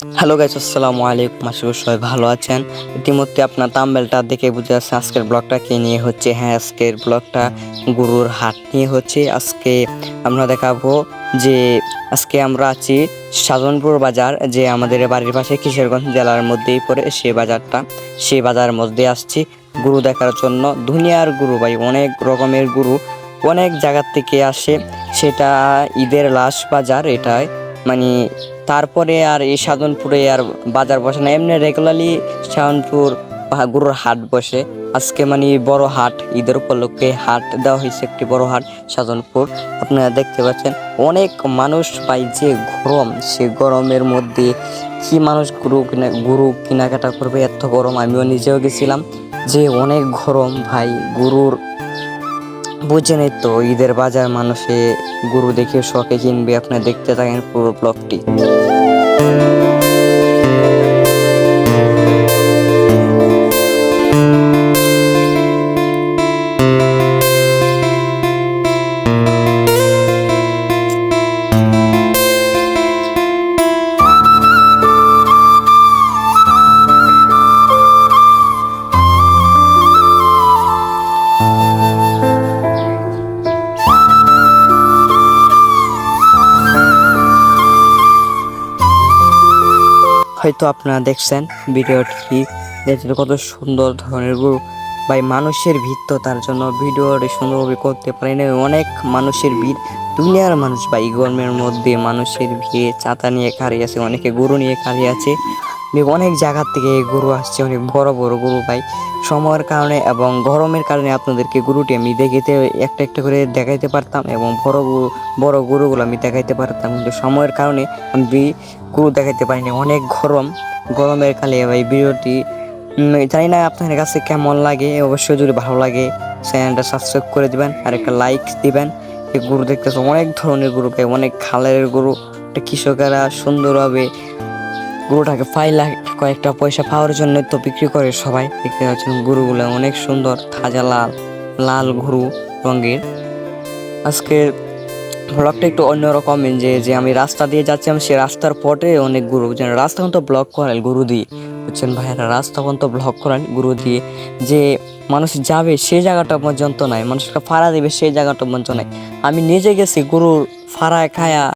Hello guys আসসালামু আলাইকুম। আশা করি সবাই ভালো আছেন। ইতিমধ্যে আপনার তাম্বেলটা দেখে বুঝে যাচ্ছে আজকের ব্লগটা কে নিয়ে হচ্ছে। হ্যাঁ আজকের ব্লগটা গরুর হাট নিয়ে হচ্ছে। আজকে আমরা দেখাবো যে আজকে আমরা আছি সাধনপুর বাজার, যে আমাদের বাড়ির পাশে কিশোরগঞ্জ জেলার মধ্যেই পড়ে সে বাজারটা। সেই বাজারের মধ্যে আসছি গরু দেখার জন্য। দুনিয়ার গরু ভাই, অনেক রকমের গরু। অনেক জায়গার থেকে আসে। সেটা ঈদের লাশ বাজার, এটাই। মানে তারপরে আর এই সাধনপুরে আর বাজার বসে না, এমনি রেগুলারলি সাধনপুর গরুর হাট বসে। আজকে মানে বড় হাট, ঈদের উপলক্ষে হাট দেওয়া হয়েছে একটি বড় হাট, সাধনপুর। আপনারা দেখতে পাচ্ছেন, অনেক মানুষ পাই যে গরম, সে গরমের মধ্যে কি মানুষ গরু কিনা, গরু কেনাকাটা করবে, এত গরম, আমিও নিজেও গেছিলাম। যে অনেক গরম, ভাই, গরুর বুঝেনই তো ঈদের বাজার মানুষে গরু দেখে শখে কিনবে আপনি দেখতে থাকেন পুরো ব্লগটি হয়তো আপনারা দেখছেন ভিডিওটি দেখতে কত সুন্দর ধরনের গরু। ভাই, মানুষের ভিড় তো তার জন্য ভিডিওটি সুন্দরভাবে করতে পারি না অনেক মানুষের ভিড়, দুনিয়ার মানুষ ভাই, গরমের মধ্যে মানুষের ভিড় চাতা নিয়ে খাড়িয়ে আছে, অনেকে গরু নিয়ে খাড়িয়ে আছে। অনেক জায়গার থেকে এই গরু আসছে, অনেক বড় বড় গরু ভাই। সময়ের কারণে এবং গরমের কারণে আপনাদেরকে গরুটি আমি দেখাইতে, একটা একটা করে দেখাইতে পারতাম এবং বড় গরু, বড় গরুগুলো আমি দেখাইতে পারতাম। কিন্তু সময়ের কারণে আমি গরু দেখাইতে পারিনি, অনেক গরম। গরমের কালে ভাই ভিডিওটি জানি না আপনার কাছে কেমন লাগে, অবশ্যই যদি ভালো লাগে, চ্যানেলটা সাবস্ক্রাইব করে দিবেন আর একটা লাইক দিবেন। এই গরু দেখতেছে, অনেক ধরনের গরু পাই অনেক খালের গরু, একটা কৃষকেরা সুন্দরভাবে গরুটাকে পাইলা কয়েকটা পয়সা পাওয়ার জন্য তো বিক্রি করে সবাই। দেখতে পাচ্ছেন গরুগুলো অনেক সুন্দর, তাজা লাল লাল গরু রঙের। আজকের ব্লগটা একটু অন্যরকম যে যে আমি রাস্তা দিয়ে যাচ্ছিলাম, সে রাস্তার পটে অনেক গরু। যেন রাস্তা তো ব্লক করাল গরু দিয়ে। বুঝছেন ভাইয়েরা রাস্তা তো ব্লক করাল গরু দিয়ে। যে মানুষ যাবে সেই জায়গাটা পর্যন্ত নাই। মানুষকে ফাড়া দেবে সেই জায়গাটা পর্যন্ত নাই। আমি নিজে গেছি গরুর ফাড়ায় খায়া